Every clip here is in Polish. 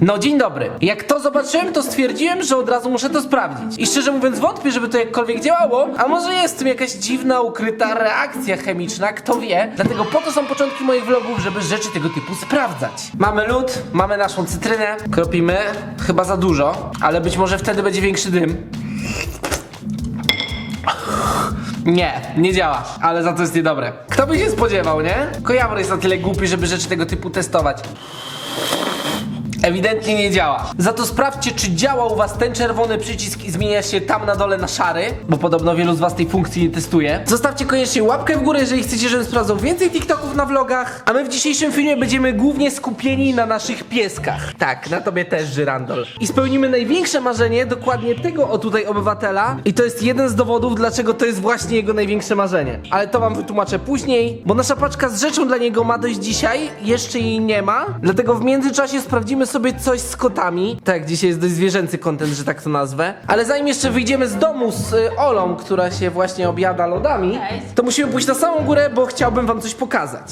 No dzień dobry. Jak to zobaczyłem, to stwierdziłem, że od razu muszę to sprawdzić. I szczerze mówiąc wątpię, żeby to jakkolwiek działało, a może jest w tym jakaś dziwna, ukryta reakcja chemiczna, kto wie. Dlatego po to są początki moich vlogów, żeby rzeczy tego typu sprawdzać. Mamy lód, mamy naszą cytrynę, kropimy, chyba za dużo, ale być może wtedy będzie większy dym. Nie, nie działa, ale za to jest niedobre. Kto by się spodziewał, nie? Kojawor jest na tyle głupi, żeby rzeczy tego typu testować. Ewidentnie nie działa. Za to sprawdźcie, czy działa u was ten czerwony przycisk i zmienia się tam na dole na szary, bo podobno wielu z was tej funkcji nie testuje. Zostawcie koniecznie łapkę w górę, jeżeli chcecie, żebym sprawdzał więcej TikToków na vlogach. A my w dzisiejszym filmie będziemy głównie skupieni na naszych pieskach. Tak, na tobie też, Żyrandol. I spełnimy największe marzenie dokładnie tego o tutaj obywatela. I to jest jeden z dowodów, dlaczego to jest właśnie jego największe marzenie. Ale to wam wytłumaczę później, bo nasza paczka z rzeczą dla niego ma dojść dzisiaj, jeszcze jej nie ma. Dlatego w międzyczasie sprawdzimy sobie coś z kotami. Tak, dzisiaj jest dość zwierzęcy content, że tak to nazwę. Ale zanim jeszcze wyjdziemy z domu z y, Olą, która się właśnie objada lodami, Cześć. to musimy pójść na samą górę, bo chciałbym wam coś pokazać.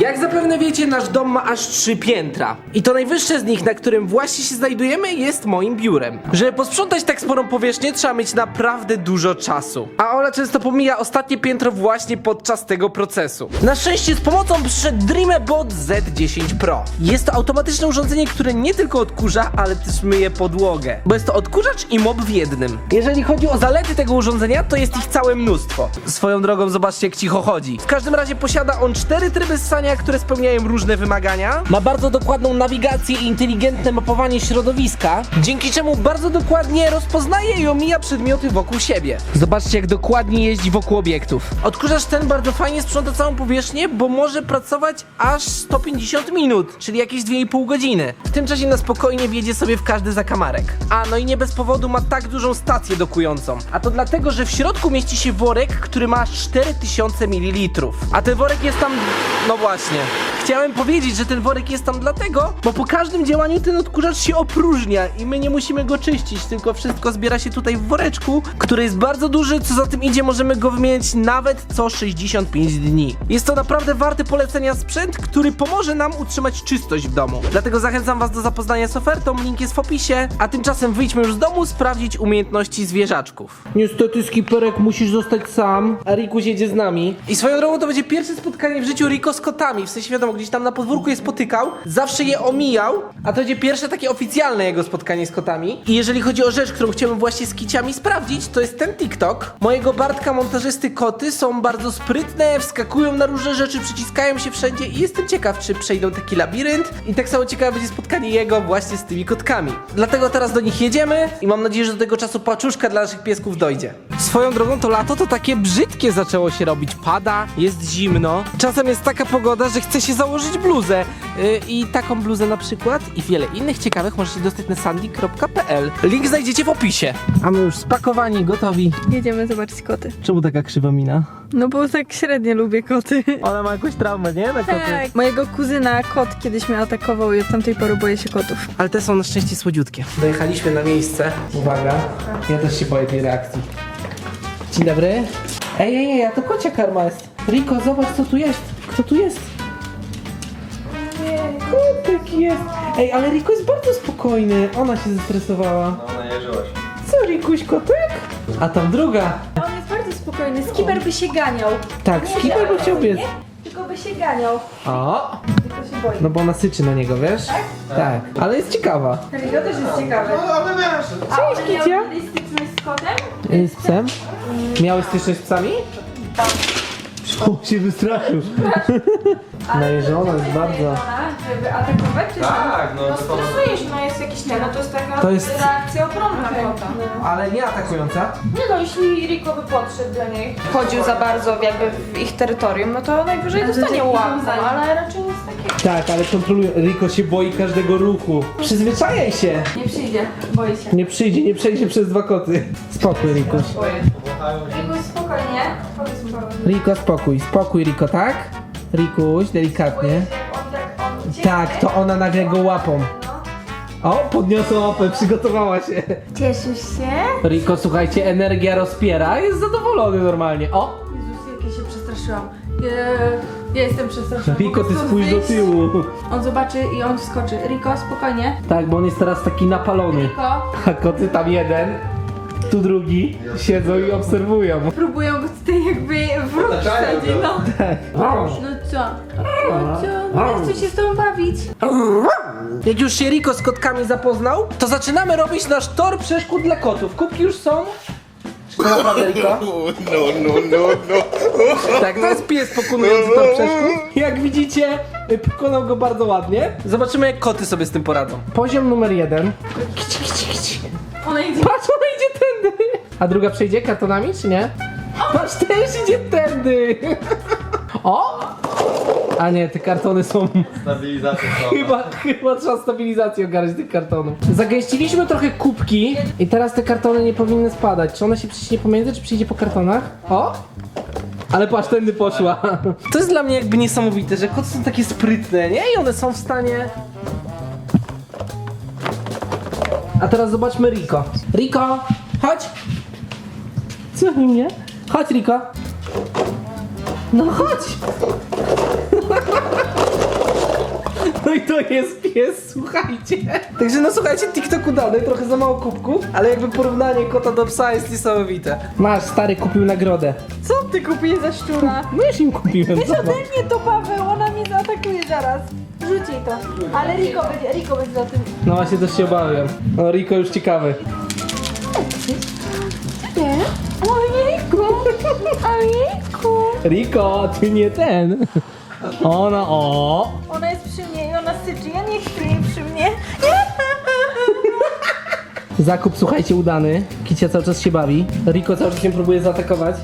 Jak zapewne wiecie, nasz dom ma aż trzy piętra. I to najwyższe z nich, na którym właśnie się znajdujemy, jest moim biurem. Żeby posprzątać tak sporą powierzchnię, trzeba mieć naprawdę dużo czasu. A Ola często pomija ostatnie piętro właśnie podczas tego procesu. Na szczęście z pomocą przyszedł Dreamebot Z10 Pro. Jest to automatyczne urządzenie, które nie tylko odkurza, ale też myje podłogę. Bo jest to odkurzacz i mop w jednym. Jeżeli chodzi o zalety tego urządzenia, to jest ich całe mnóstwo. Swoją drogą zobaczcie jak cicho chodzi. W każdym razie posiada on cztery tryby ssania, które spełniają różne wymagania. Ma bardzo dokładną nawigację i inteligentne mapowanie środowiska, dzięki czemu bardzo dokładnie rozpoznaje i omija przedmioty wokół siebie. Zobaczcie jak dokładnie jeździ wokół obiektów. Odkurzacz ten bardzo fajnie sprząta całą powierzchnię, bo może pracować aż 150 minut, czyli jakieś 2,5 godziny. W tym czasie na spokojnie wjedzie sobie w każdy zakamarek. A no i nie bez powodu ma tak dużą stację dokującą. A to dlatego, że w środku mieści się worek, który ma 4000 ml. A ten worek jest tam. No właśnie. Chciałem powiedzieć, że ten worek jest tam dlatego, bo po każdym działaniu ten odkurzacz się opróżnia i my nie musimy go czyścić, tylko wszystko zbiera się tutaj w woreczku, który jest bardzo duży, co za tym idzie, możemy go wymieniać nawet co 65 dni. Jest to naprawdę warty polecenia sprzęt, który pomoże nam utrzymać czystość w domu. Dlatego zachęcam Was do zapoznania z ofertą, link jest w opisie, a tymczasem wyjdźmy już z domu sprawdzić umiejętności zwierzaczków. Niestety skiperek musisz zostać sam, a Riku jedzie z nami. I swoją drogą to będzie pierwsze spotkanie w życiu Riko z kotami, w sensie wiadomo, gdzieś tam na podwórku je spotykał, zawsze je omijał, a to będzie pierwsze takie oficjalne jego spotkanie z kotami. I jeżeli chodzi o rzecz, którą chciałbym właśnie z kiciami sprawdzić, to jest ten TikTok. Mojego Bartka montażysty koty są bardzo sprytne, wskakują na różne rzeczy, przyciskają się wszędzie i jestem ciekaw, czy przejdą taki labirynt i tak samo ciekawe będzie spotkanie jego właśnie z tymi kotkami. Dlatego teraz do nich jedziemy i mam nadzieję, że do tego czasu paczuszka dla naszych piesków dojdzie. Swoją drogą to lato to takie brzydkie zaczęło się robić. Pada, jest zimno. Czasem jest taka pogoda, że chce się założyć bluzę. Yy, I taką bluzę na przykład i wiele innych ciekawych możecie dostać na sandy.pl. Link znajdziecie w opisie. A my już spakowani, gotowi. Jedziemy zobaczyć koty. Czemu taka krzywa mina? No bo tak średnio lubię koty. Ona ma jakąś traumę, nie? Na koty. Tak. Mojego kuzyna kot kiedyś mnie atakował i od tamtej pory boję się kotów. Ale te są na szczęście słodziutkie. Dojechaliśmy na miejsce. Uwaga, ja też się boję tej reakcji. Dzień dobry. Ej, ej, ej, a to kocia karma jest. Riko, zobacz co tu jest. Kto tu jest? Nie, kotek jest. Ej, ale Riko jest bardzo spokojny. Ona się zestresowała. No, najeżyła się. Co, Rikuś, kotek? A tam druga. On jest bardzo spokojny. Skipper by się ganiał. Tak, Nie, Skipper że- by chciał biec. nie? Tylko by się ganiał. O, Tylko się boi. no bo ona syczy na niego, wiesz? Tak. Ale jest ciekawa. Rigo też jest ciekawy. No, ale wiesz, A on miał Kicia. kiedyś styczność z kotem? Y, Z psem? Miałeś styczność z psami? O, się wystraszył. Najeżona jest bardzo. Ona, żeby atakować, czy tak, no No to to... stresuje się, no jest jakiś ten, no to jest taka To jest- reakcja obronna kota. Ale nie atakująca. Nie no, jeśli Rico by podszedł do niej, chodził za bardzo jakby w ich terytorium, no to najwyżej dostanie łapą, ale raczej nic takiego. Tak, ale kontroluje. Rico się boi każdego ruchu. Przyzwyczajaj się. Nie przyjdzie, boi się. Nie przyjdzie, nie przejdzie przez dwa koty. Spokój, Rikuś. Rigo, spokojnie. Powiedz. Riko, spokój. Spokój, Riko, tak? Rikuś, delikatnie. Tak. Tak, to ona nagle go łapą. O, podniosła łapę, przygotowała się. Cieszysz się? Riko, słuchajcie, energia rozpiera, jest zadowolony normalnie. O! Jezus, jak ja się przestraszyłam. Ja jestem przestraszona. Riko, ty spójrz do wyjść. tyłu. On zobaczy i on wskoczy. Riko, spokojnie. Tak, bo on jest teraz taki napalony. Riko, A koty tam jeden, tu drugi, siedzą i obserwują. próbują go tutaj jakby w ruch wsadzić, no. No co? No co? Nie chcę się z tobą bawić. Jak już się Riko z kotkami zapoznał, to zaczynamy robić nasz tor przeszkód dla kotów. Kubki już są. Czy to naprawdę Riko? no, no, no, no. Tak, to jest pies pokonujący tor przeszkód. Jak widzicie, y, pokonał go bardzo ładnie. Zobaczymy jak koty sobie z tym poradzą. Poziom numer jeden. Kici, kici, kici. Ona idzie. Patrz, ona idzie tędy. A druga przejdzie kartonami, czy nie? Patrz, też idzie tędy. O! A nie, te kartony są... Stabilizacja Chyba, chyba trzeba stabilizację ogarnąć tych kartonów. Zagęściliśmy trochę kubki i teraz te kartony nie powinny spadać. Czy one się przyciśnie pomiędzy, czy przyjdzie po kartonach? O! Ale patrz, tędy poszła. To jest dla mnie jakby niesamowite, że koty są takie sprytne, nie? I one są w stanie... A teraz zobaczmy Riko. Riko, chodź! Co mnie? Chodź, Riko. No chodź! No i to jest pies, słuchajcie. Także no słuchajcie, TikTok udany, trochę za mało kubków, ale jakby porównanie kota do psa jest niesamowite. Masz, stary kupił nagrodę. Co ty kupiłeś za szczura? No już im kupiłem, Weź zobacz. ode mnie to Paweł, ona mnie zaatakuje zaraz. Rzuć jej to. Ale Riko będzie, Riko będzie za tym. No właśnie też się obawiam. No Riko już ciekawy. Nie? Ojejku! Ojejku! Riko, a ty nie ten. Ona, o. Ona jest przy mnie i ona syczy. Ja nie chcę jej przy mnie. Zakup, słuchajcie, udany. Kicia cały czas się bawi. Riko cały czas się próbuje zaatakować.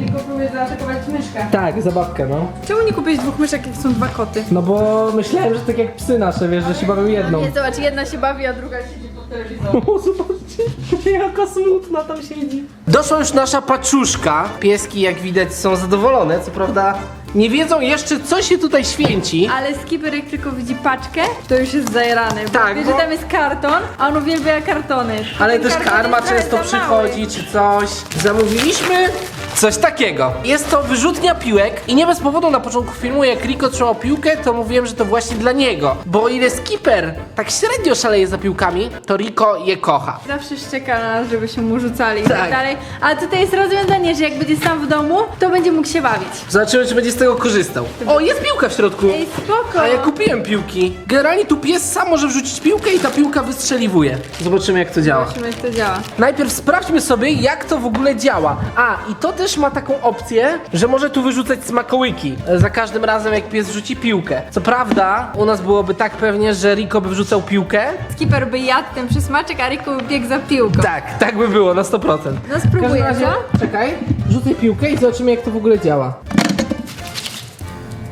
Riko próbuje zaatakować myszkę. Tak, zabawkę, no. Czemu nie kupiłeś dwóch myszek, jak są dwa koty? No bo myślałem, że tak jak psy nasze, wiesz, że się bawią jedną. Nie, zobacz, jedna się bawi, a druga siedzi pod telewizorem. O, jaka smutna tam siedzi. Doszła już nasza paczuszka. Pieski, jak widać, są zadowolone. Co prawda, nie wiedzą jeszcze, co się tutaj święci. Ale Skipper jak tylko widzi paczkę, to już jest zajarany. Bo Tak, Wie, bo- że tam jest karton, a on uwielbia kartony. Ale Ten też karton karma jest często za mały. przychodzi, czy coś. Zamówiliśmy coś takiego. Jest to wyrzutnia piłek i nie bez powodu na początku filmu, jak Rico trzymał piłkę, to mówiłem, że to właśnie dla niego. Bo o ile Skipper tak średnio szaleje za piłkami, to Rico je kocha. Zawsze szczeka na nas, żeby się mu rzucali i Tak. tak dalej. A tutaj jest rozwiązanie, że jak będzie sam w domu, to będzie mógł się bawić. Zobaczymy, czy będzie z tego korzystał. O, jest piłka w środku. Ej, spoko. A ja kupiłem piłki. Generalnie tu pies sam może wrzucić piłkę i ta piłka wystrzeliwuje. Zobaczymy jak to działa. Zobaczymy jak to działa. Najpierw sprawdźmy sobie jak to w ogóle działa. A, i to też ma taką opcję, że może tu wyrzucać smakołyki. e, Za każdym razem jak pies wrzuci piłkę. Co prawda, u nas byłoby tak pewnie, że Rico by wrzucał piłkę. Skipper by jadł ten przysmaczek, a Riku by biegł za piłką. Tak, tak by było na 100%. No spróbuję, W każdym razie, Czekaj, rzucaj piłkę i zobaczymy jak to w ogóle działa.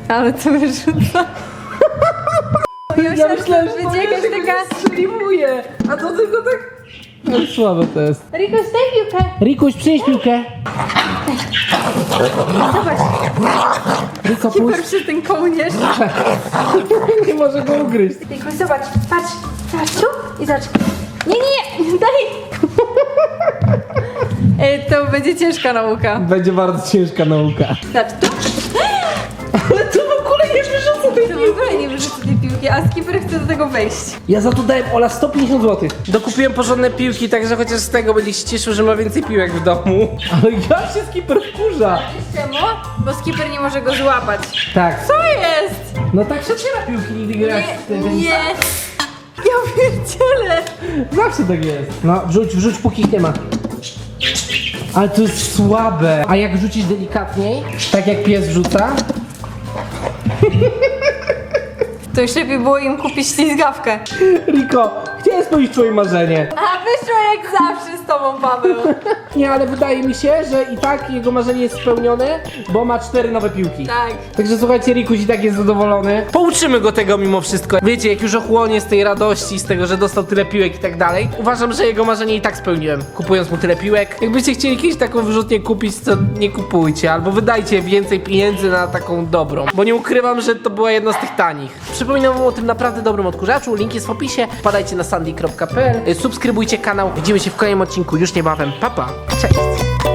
Ale to wyrzuca. Ja myślałam, że jakaś taka... strzeliwuje, a to tylko tak... No słabe to jest. Riku, zdaj piłkę. Rikuś, przynieś piłkę. Zobacz, Riko, Skipper puść. przy ten kołnierz. Nie może go ugryźć. Riku, zobacz, patrz, patrz tu i zobacz. Nie, nie, nie, daj. Ej, to będzie ciężka nauka. Będzie bardzo ciężka nauka. Zobacz, tu. Ale to w ogóle nie wyrzucę tej To w ogóle nie wyrzucę a Skipper chce do tego wejść. Ja za to dałem Ola 150 zł. Dokupiłem porządne piłki, także chociaż z tego będzie się cieszył, że ma więcej piłek w domu. Ale ja się skipper wkurza. Czemu? Bo Skipper nie może go złapać. Tak. Co jest? No tak się otwiera piłki, nigdy grać w Nie, ten nie. Ja pierdzielę. Zawsze tak jest. No, wrzuć, wrzuć, póki ich nie ma. Ale to jest słabe. A jak rzucisz delikatniej, tak jak pies rzuca, To już lepiej było im kupić ślizgawkę. Riko, chciałem spełnić twoje marzenie. A wyszło jak zawsze z tobą, Paweł. Nie, ale wydaje mi się, że i tak jego marzenie jest spełnione, bo ma cztery nowe piłki. Tak. Także słuchajcie, Rikuś i tak jest zadowolony. Pouczymy go tego mimo wszystko. Wiecie, jak już ochłonie z tej radości, z tego, że dostał tyle piłek i tak dalej, uważam, że jego marzenie i tak spełniłem, kupując mu tyle piłek. Jakbyście chcieli kiedyś taką wyrzutnię kupić, to nie kupujcie, albo wydajcie więcej pieniędzy na taką dobrą. Bo nie ukrywam, że to była jedna z tych tanich. Przypominam wam o tym naprawdę dobrym odkurzaczu, link jest w opisie. Wpadajcie na sandy.pl, subskrybujcie kanał. Widzimy się w kolejnym odcinku już niebawem. Pa, pa. Cześć!